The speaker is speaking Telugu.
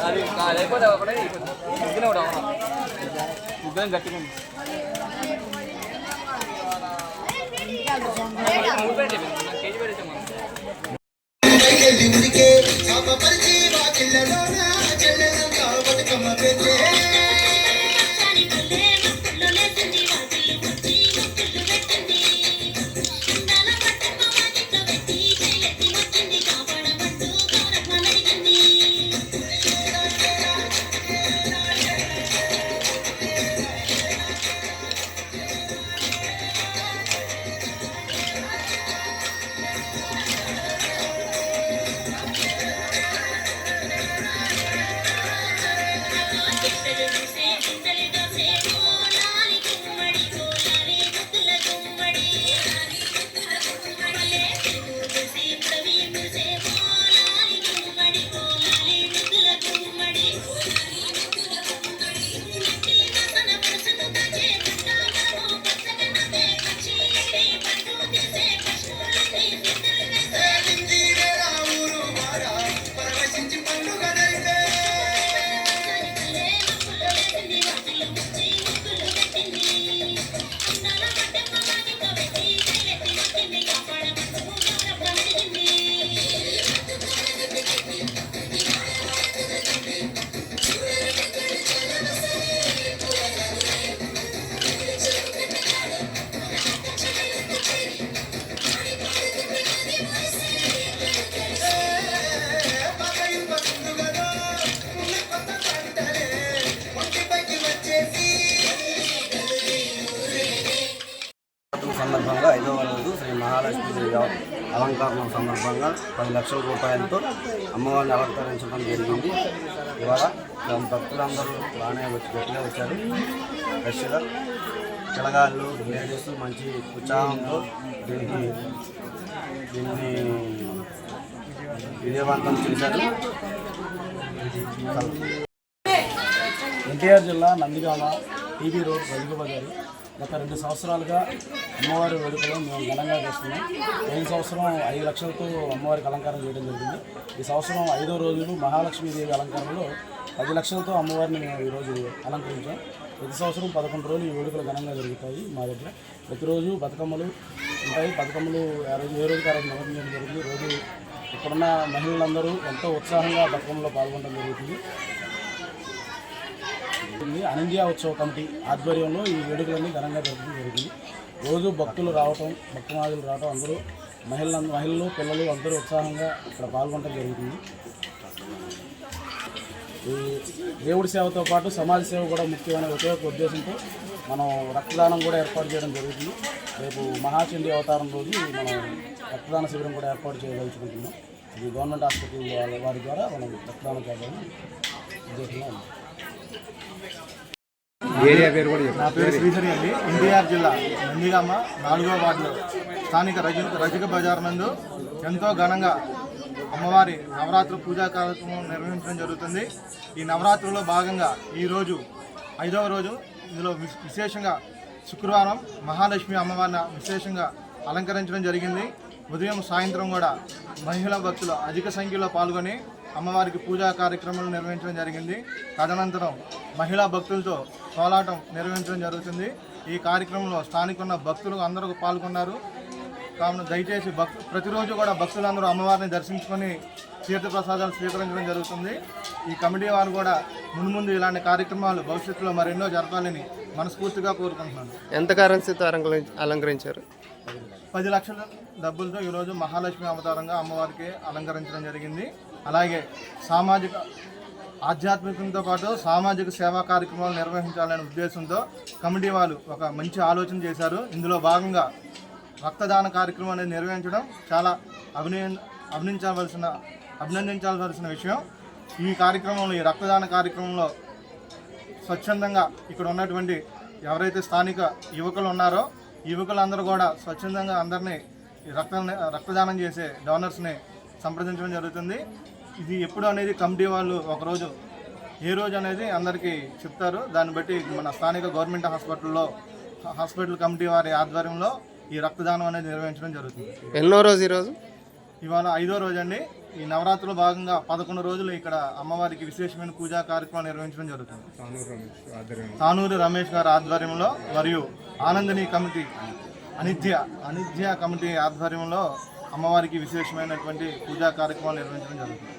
అది లేకపోతే ఒకటే ముగ్గునే కూడా గట్టిగా ఉంది. కేజీ పెడితే మనం ఈ అలంకరణ సందర్భంగా పది లక్షల రూపాయలతో అమ్మవారిని అలంకరించడం జరిగింది. ఇవాళ దాని భక్తులందరూ బాగానే వచ్చి గట్టిగా వచ్చారు. ఫ్రెష్గా పిల్లగాళ్ళు లేడీస్ మంచి ఉత్సాహంతో దీనికి దీన్ని విజయవంతం చేశారు. ఎన్టీఆర్ జిల్లా నందిగామ టీబీ రోడ్ రజక బజారు గత రెండు సంవత్సరాలుగా అమ్మవారి వేడుకలు మేము ఘనంగా చేస్తున్నాం. పోయిన సంవత్సరం ఐదు లక్షలతో అమ్మవారికి అలంకారం చేయడం జరిగింది. ఈ సంవత్సరం ఐదో రోజులు మహాలక్ష్మీదేవి అలంకారంలో పది లక్షలతో అమ్మవారిని మేము ఈరోజు అలంకరించాం. ప్రతి సంవత్సరం పదకొండు రోజులు ఈ వేడుకలు ఘనంగా జరుగుతాయి మా దగ్గర. ప్రతిరోజు బతుకమ్మలు ఉంటాయి. బతుకమ్మలు ఆ రోజు ఏ రోజు నిర్వహించడం జరుగుతుంది రోజు ఇక్కడున్న మహిళలందరూ ఎంతో ఉత్సాహంగా బతుకమ్మలో పాల్గొనడం జరుగుతుంది. ఉంది ఉత్సవ కమిటీ ఆధ్వర్యంలో ఈ వేడుకలన్నీ ఘనంగా జరపడం జరిగింది. రోజు భక్తులు రావటం భక్తమాదులు రావటం అందరూ మహిళ మహిళలు పిల్లలు అందరూ ఉత్సాహంగా ఇక్కడ పాల్గొనడం జరుగుతుంది. ఈ దేవుడి సేవతో పాటు సమాజ సేవ కూడా ముఖ్యమైన ఒకే ఒక ఉద్దేశంతో మనం రక్తదానం కూడా ఏర్పాటు చేయడం జరుగుతుంది. రేపు మహాచండి అవతారం రోజు మనం రక్తదాన శిబిరం కూడా ఏర్పాటు చేయదలుచుకుంటున్నాం. ఇది గవర్నమెంట్ హాస్పిటల్ వాళ్ళ- వారి ద్వారా మనం రక్తదానం చేద్దామని ఉద్దేశంగా ఉంది నా పేరు అండి. ఎన్టీఆర్ జిల్లా నందిగామ నాలుగో వార్డులో. స్థానిక రజ రజక బజార్ నందు ఎంతో ఘనంగా అమ్మవారి నవరాత్రి పూజా కార్యక్రమం నిర్వహించడం జరుగుతుంది. ఈ నవరాత్రిలో భాగంగా ఈరోజు ఐదవ రోజు ఇందులో విశ్- విశేషంగా శుక్రవారం మహాలక్ష్మి అమ్మవారిని విశేషంగా అలంకరించడం జరిగింది. ఉదయం సాయంత్రం కూడా మహిళా భక్తులు అధిక సంఖ్యలో పాల్గొని అమ్మవారికి పూజా కార్యక్రమాలు నిర్వహించడం జరిగింది. తదనంతరం మహిళా భక్తులతో కోలాటం నిర్వహించడం జరుగుతుంది. ఈ కార్యక్రమంలో స్థానిక ఉన్న భక్తులు అందరూ పాల్గొన్నారు. కావున దయచేసి భక్ ప్రతిరోజు కూడా భక్తులందరూ అమ్మవారిని దర్శించుకొని తీర్థప్రసాదాలు స్వీకరించడం జరుగుతుంది. ఈ కమిటీ వారు కూడా మున్ముందు ఇలాంటి కార్యక్రమాలు భవిష్యత్తులో మరెన్నో జరపాలని మనస్ఫూర్తిగా కోరుకుంటున్నాను. ఎంత కరెన్సీతో అలంకరించి అలంకరించారు? పది లక్షల డబ్బులతో ఈరోజు మహాలక్ష్మి అవతారంగా అమ్మవారికి అలంకరించడం జరిగింది. అలాగే సామాజిక ఆధ్యాత్మికంతో పాటు సామాజిక సేవా కార్యక్రమాలు నిర్వహించాలనే ఉద్దేశంతో కమిటీ వాళ్ళు ఒక మంచి ఆలోచన చేశారు. ఇందులో భాగంగా రక్తదాన కార్యక్రమం అనేది నిర్వహించడం చాలా అభినయ అభినందించవలసిన అభినందించాల్సిన విషయం. ఈ కార్యక్రమంలో ఈ రక్తదాన కార్యక్రమంలో స్వచ్ఛందంగా ఇక్కడ ఉన్నటువంటి ఎవరైతే స్థానిక యువకులు ఉన్నారో యువకులందరూ కూడా స్వచ్ఛందంగా అందరినీ ఈ రక్త రక్తదానం చేసే డోనర్స్ని సంప్రదించడం జరుగుతుంది. ఇది ఎప్పుడు అనేది కమిటీ వాళ్ళు ఒకరోజు ఏ రోజు అనేది అందరికీ చెప్తారు. దాన్ని బట్టి మన స్థానిక గవర్నమెంట్ హాస్పిటల్లో హాస్పిటల్ కమిటీ వారి ఆధ్వర్యంలో ఈ రక్తదానం అనేది నిర్వహించడం జరుగుతుంది. ఎన్నో రోజు ఈరోజు ఇవాళ ఐదో రోజు అండి. ఈ నవరాత్రులు భాగంగా పదకొండు రోజులు ఇక్కడ అమ్మవారికి విశేషమైన పూజా కార్యక్రమం నిర్వహించడం జరుగుతుంది. తానూరు రమేష్ గారి ఆధ్వర్యంలో మరియు ఆనందిని కమిటీ అనిత్య అనిత్య కమిటీ ఆధ్వర్యంలో అమ్మవారికి విశేషమైనటువంటి పూజా కార్యక్రమాలు నిర్వహించడం జరుగుతుంది.